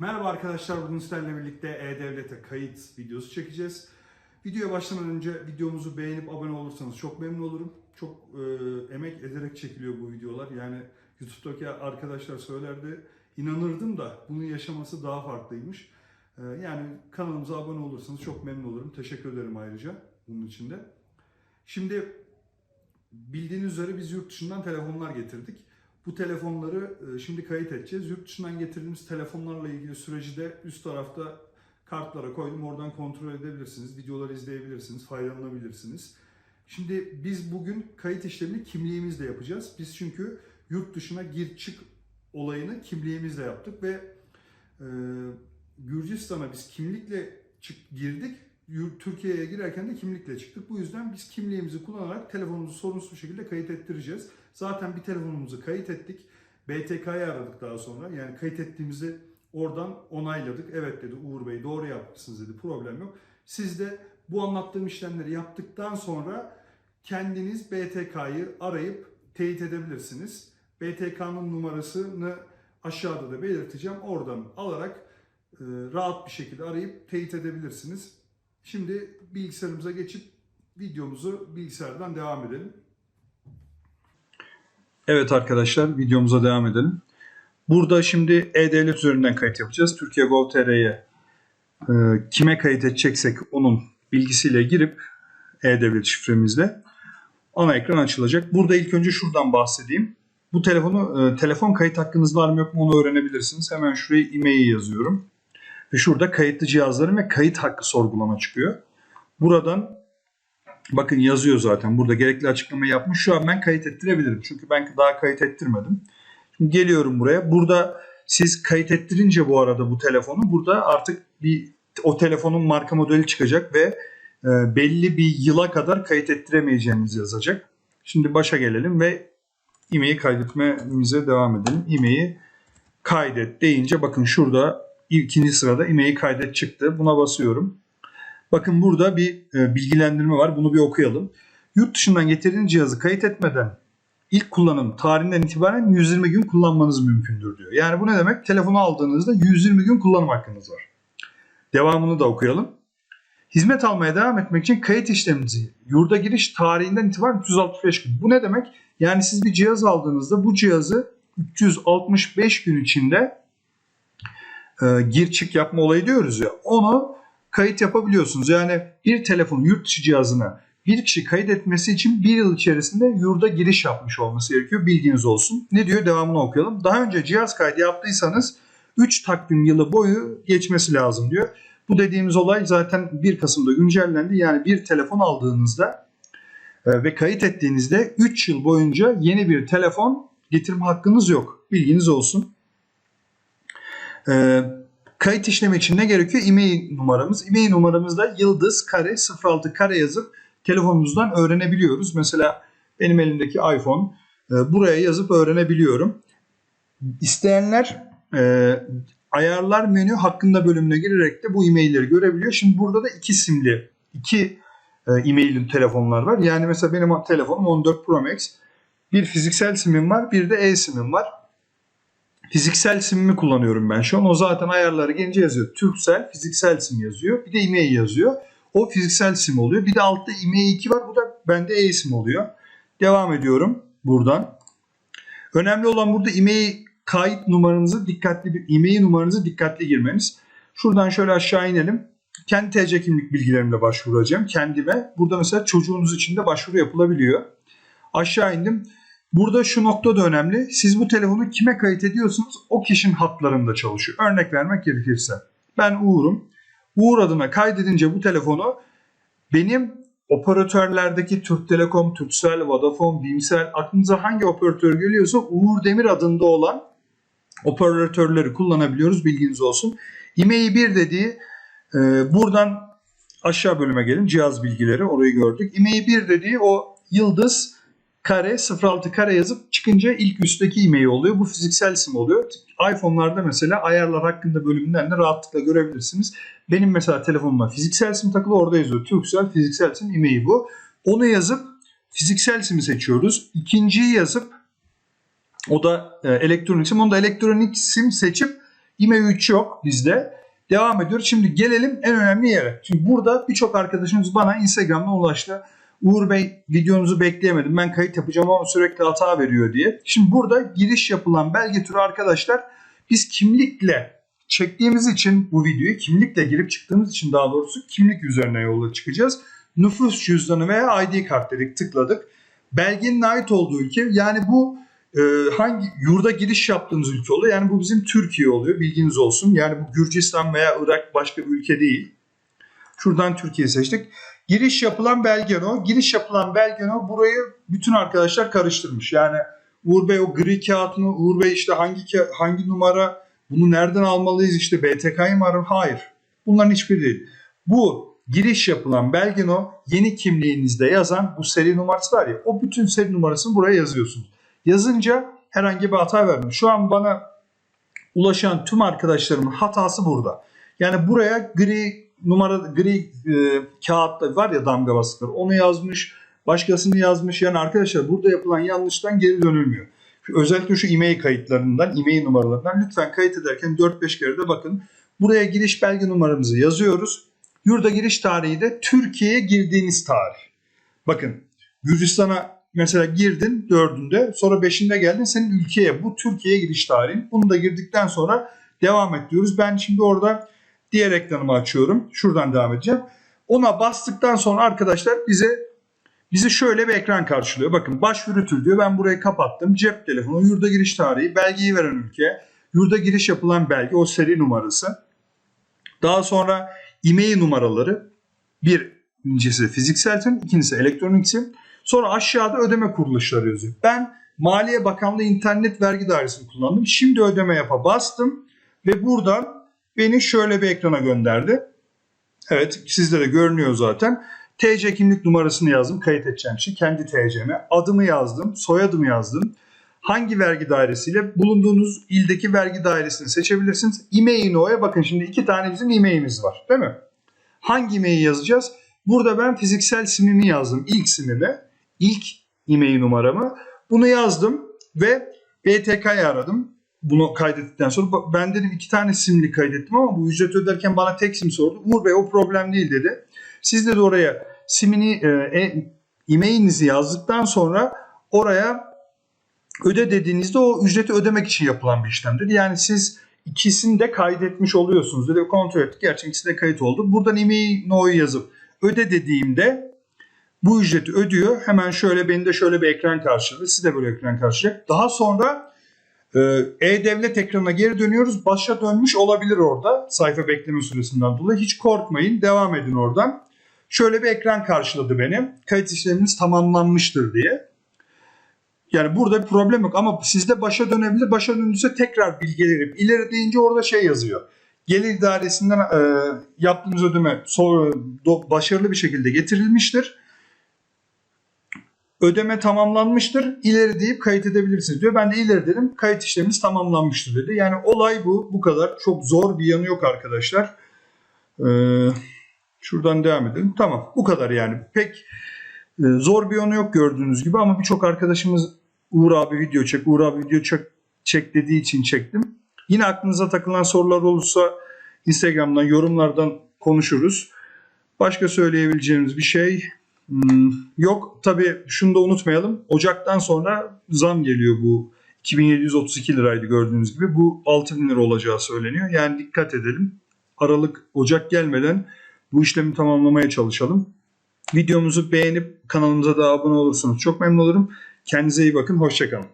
Merhaba arkadaşlar, bugün sizlerle birlikte E-Devlet'e kayıt videosu çekeceğiz. Videoya başlamadan önce videomuzu beğenip abone olursanız çok memnun olurum. Çok e, emek ederek çekiliyor bu videolar. Yani YouTube'daki arkadaşlar söylerdi, inanırdım da bunun yaşaması daha farklıymış. E, yani kanalımıza abone olursanız çok memnun olurum. Teşekkür ederim ayrıca bunun için de. Şimdi bildiğiniz üzere biz yurt dışından telefonlar getirdik. Bu telefonları e, şimdi kayıt edeceğiz. Yurt dışından getirdiğimiz telefonlarla ilgili süreci de üst tarafta kartlara koydum. Oradan kontrol edebilirsiniz. Videoları izleyebilirsiniz. Faydalanabilirsiniz. Şimdi biz bugün kayıt işlemini kimliğimizle yapacağız. Biz çünkü yurt dışına gir çık olayını kimliğimizle yaptık ve e, Gürcistan'a biz kimlikle çık girdik. Türkiye'ye girerken de kimlikle çıktık. Bu yüzden biz kimliğimizi kullanarak telefonumuzu sorunsuz bir şekilde kayıt ettireceğiz. Zaten bir telefonumuzu kayıt ettik. BTK'yı aradık daha sonra. Yani kayıt ettiğimizi oradan onayladık. Evet dedi Uğur Bey doğru yapmışsınız dedi. Problem yok. Siz de bu anlattığım işlemleri yaptıktan sonra kendiniz BTK'yı arayıp teyit edebilirsiniz. BTK'nın numarasını aşağıda da belirteceğim. Oradan alarak e, rahat bir şekilde arayıp teyit edebilirsiniz. Şimdi bilgisayarımıza geçip videomuzu bilgisayardan devam edelim. Evet arkadaşlar videomuza devam edelim. Burada şimdi E-Devlet üzerinden kayıt yapacağız. Türkiye Gov.tr'ye e, kime kayıt edeceksek onun bilgisiyle girip E-Devlet şifremizle ana ekran açılacak. Burada ilk önce şuradan bahsedeyim. Bu telefonu e, telefon kayıt hakkınız var mı yok mu onu öğrenebilirsiniz. Hemen şuraya e-mail yazıyorum. Ve şurada kayıtlı cihazların ve kayıt hakkı sorgulama çıkıyor. Buradan bakın yazıyor zaten. Burada gerekli açıklamayı yapmış. Şu an ben kayıt ettirebilirim. Çünkü ben daha kayıt ettirmedim. Şimdi geliyorum buraya. Burada siz kayıt ettirince bu arada bu telefonu burada artık bir o telefonun marka modeli çıkacak ve e, belli bir yıla kadar kayıt ettiremeyeceğiniz yazacak. Şimdi başa gelelim ve e-mail kaydetmemize devam edelim. E-mail'i kaydet deyince bakın şurada ikinci sırada e-mail kaydet çıktı. Buna basıyorum. Bakın burada bir e, bilgilendirme var. Bunu bir okuyalım. Yurt dışından getirdiğiniz cihazı kayıt etmeden ilk kullanım tarihinden itibaren 120 gün kullanmanız mümkündür diyor. Yani bu ne demek? Telefonu aldığınızda 120 gün kullanım hakkınız var. Devamını da okuyalım. Hizmet almaya devam etmek için kayıt işleminizi yurda giriş tarihinden itibaren 365 gün. Bu ne demek? Yani siz bir cihaz aldığınızda bu cihazı 365 gün içinde e, gir çık yapma olayı diyoruz ya. Onu kayıt yapabiliyorsunuz. Yani bir telefon yurt dışı cihazına bir kişi kayıt etmesi için bir yıl içerisinde yurda giriş yapmış olması gerekiyor. Bilginiz olsun. Ne diyor? Devamını okuyalım. Daha önce cihaz kaydı yaptıysanız 3 takvim yılı boyu geçmesi lazım diyor. Bu dediğimiz olay zaten 1 Kasım'da güncellendi. Yani bir telefon aldığınızda e, ve kayıt ettiğinizde 3 yıl boyunca yeni bir telefon getirme hakkınız yok. Bilginiz olsun. Ee, kayıt işlemi için ne gerekiyor? E-mail numaramız. E-mail numaramızda yıldız kare 06 kare yazıp telefonumuzdan öğrenebiliyoruz. Mesela benim elimdeki iPhone e, buraya yazıp öğrenebiliyorum. İsteyenler e, ayarlar menü hakkında bölümüne girerek de bu e-mailleri görebiliyor. Şimdi burada da iki simli, iki e, e-mail'in telefonlar var. Yani mesela benim telefonum 14 Pro Max. Bir fiziksel simim var, bir de e-simim var. Fiziksel simimi kullanıyorum ben şu an. O zaten ayarları gelince yazıyor. Türksel fiziksel sim yazıyor. Bir de e-mail yazıyor. O fiziksel sim oluyor. Bir de altta e-mail 2 var. Bu da bende e-sim oluyor. Devam ediyorum buradan. Önemli olan burada e-mail kayıt numaranızı dikkatli bir e-mail numaranızı dikkatli girmeniz. Şuradan şöyle aşağı inelim. Kendi TC kimlik bilgilerimle başvuracağım kendime. Burada mesela çocuğunuz için de başvuru yapılabiliyor. Aşağı indim. Burada şu nokta da önemli. Siz bu telefonu kime kayıt ediyorsunuz? O kişinin hatlarında çalışıyor. Örnek vermek gerekirse. Ben Uğur'um. Uğur adına kaydedince bu telefonu benim operatörlerdeki Türk Telekom, Turkcell, Vodafone, Bimsel aklınıza hangi operatör geliyorsa Uğur Demir adında olan operatörleri kullanabiliyoruz. Bilginiz olsun. IMEI 1 dediği e, buradan aşağı bölüme gelin. Cihaz bilgileri orayı gördük. IMEI 1 dediği o yıldız kare 06 kare yazıp çıkınca ilk üstteki e-mail oluyor. Bu fiziksel sim oluyor. iPhone'larda mesela ayarlar hakkında bölümünden de rahatlıkla görebilirsiniz. Benim mesela telefonuma fiziksel sim takılı orada yazıyor. Turkcell fiziksel sim e-mail bu. Onu yazıp fiziksel simi seçiyoruz. İkinciyi yazıp o da e, elektronik sim. Onu da elektronik sim seçip IMEI 3 yok bizde. Devam ediyoruz. Şimdi gelelim en önemli yere. Şimdi burada birçok arkadaşımız bana Instagram'dan ulaştı. Uğur Bey videonuzu bekleyemedim. Ben kayıt yapacağım ama sürekli hata veriyor diye. Şimdi burada giriş yapılan belge türü arkadaşlar biz kimlikle çektiğimiz için bu videoyu kimlikle girip çıktığımız için daha doğrusu kimlik üzerine yola çıkacağız. Nüfus cüzdanı veya ID kart dedik tıkladık. Belgenin ait olduğu ülke yani bu e, hangi yurda giriş yaptığınız ülke oluyor. Yani bu bizim Türkiye oluyor bilginiz olsun. Yani bu Gürcistan veya Irak başka bir ülke değil. Şuradan Türkiye seçtik. Giriş yapılan belgen o. Giriş yapılan belgen o. Burayı bütün arkadaşlar karıştırmış. Yani Uğur Bey o gri kağıt mı? Uğur Bey işte hangi hangi numara? Bunu nereden almalıyız? İşte BTK'yı mı ararım? Hayır. Bunların hiçbiri değil. Bu giriş yapılan belgen o. Yeni kimliğinizde yazan bu seri numarası var ya. O bütün seri numarasını buraya yazıyorsunuz. Yazınca herhangi bir hata vermiyor. Şu an bana ulaşan tüm arkadaşlarımın hatası burada. Yani buraya gri numara gri e, kağıtta var ya damga bastıkları onu yazmış başkasını yazmış yani arkadaşlar burada yapılan yanlıştan geri dönülmüyor. Özellikle şu e-mail kayıtlarından, e-mail numaralarından lütfen kayıt ederken 4-5 kere de bakın. Buraya giriş belge numaramızı yazıyoruz. Yurda giriş tarihi de Türkiye'ye girdiğiniz tarih. Bakın Gürcistan'a mesela girdin dördünde sonra beşinde geldin senin ülkeye bu Türkiye'ye giriş tarihin. Bunu da girdikten sonra devam et diyoruz. Ben şimdi orada diğer ekranımı açıyorum. Şuradan devam edeceğim. Ona bastıktan sonra arkadaşlar bize bizi şöyle bir ekran karşılıyor. Bakın başvuru diyor. Ben burayı kapattım. Cep telefonu, yurda giriş tarihi, belgeyi veren ülke, yurda giriş yapılan belge, o seri numarası. Daha sonra e-mail numaraları. Birincisi fiziksel sim, ikincisi elektronik sim. Sonra aşağıda ödeme kuruluşları yazıyor. Ben Maliye Bakanlığı İnternet Vergi Dairesi'ni kullandım. Şimdi ödeme yapa bastım ve buradan beni şöyle bir ekrana gönderdi. Evet sizde de görünüyor zaten. TC kimlik numarasını yazdım. Kayıt edeceğim şey. Kendi TC'me. Adımı yazdım. Soyadımı yazdım. Hangi vergi dairesiyle bulunduğunuz ildeki vergi dairesini seçebilirsiniz. E-mail bakın şimdi iki tane bizim e-mailimiz var. Değil mi? Hangi e-mail yazacağız? Burada ben fiziksel simimi yazdım. İlk simimi. ilk e-mail numaramı. Bunu yazdım ve BTK'yı aradım. Bunu kaydettikten sonra ben dedim iki tane simli kaydettim ama bu ücret öderken bana tek sim sordu. Uğur Bey o problem değil dedi. Siz de oraya simini e, e, e-mailinizi yazdıktan sonra oraya öde dediğinizde o ücreti ödemek için yapılan bir işlemdir. Yani siz ikisini de kaydetmiş oluyorsunuz dedi. Kontrol ettik. Gerçekten ikisi de kayıt oldu. Buradan e-mail no'yu yazıp öde dediğimde bu ücreti ödüyor. Hemen şöyle beni de şöyle bir ekran karşıladı. Siz de böyle ekran karşılayacak. Daha sonra e-devlet ekranına geri dönüyoruz. Başa dönmüş olabilir orada sayfa bekleme süresinden dolayı. Hiç korkmayın. Devam edin oradan. Şöyle bir ekran karşıladı beni. Kayıt işleminiz tamamlanmıştır diye. Yani burada bir problem yok ama sizde başa dönebilir. Başa döndüyse tekrar bilgi verip ileri deyince orada şey yazıyor. Gelir idaresinden e, yaptığınız ödeme so- do- başarılı bir şekilde getirilmiştir. Ödeme tamamlanmıştır. İleri deyip kayıt edebilirsiniz diyor. Ben de ileri dedim. Kayıt işleminiz tamamlanmıştır dedi. Yani olay bu. Bu kadar. Çok zor bir yanı yok arkadaşlar. Ee, şuradan devam edelim. Tamam. Bu kadar yani. Pek e, zor bir yanı yok gördüğünüz gibi ama birçok arkadaşımız Uğur abi video çek, Uğur abi video çek, çek dediği için çektim. Yine aklınıza takılan sorular olursa Instagram'dan, yorumlardan konuşuruz. Başka söyleyebileceğimiz bir şey hmm, yok. Tabii şunu da unutmayalım. Ocaktan sonra zam geliyor bu. 2732 liraydı gördüğünüz gibi. Bu 6000 lira olacağı söyleniyor. Yani dikkat edelim. Aralık, Ocak gelmeden bu işlemi tamamlamaya çalışalım. Videomuzu beğenip kanalımıza da abone olursanız çok memnun olurum. Kendinize iyi bakın. Hoşçakalın.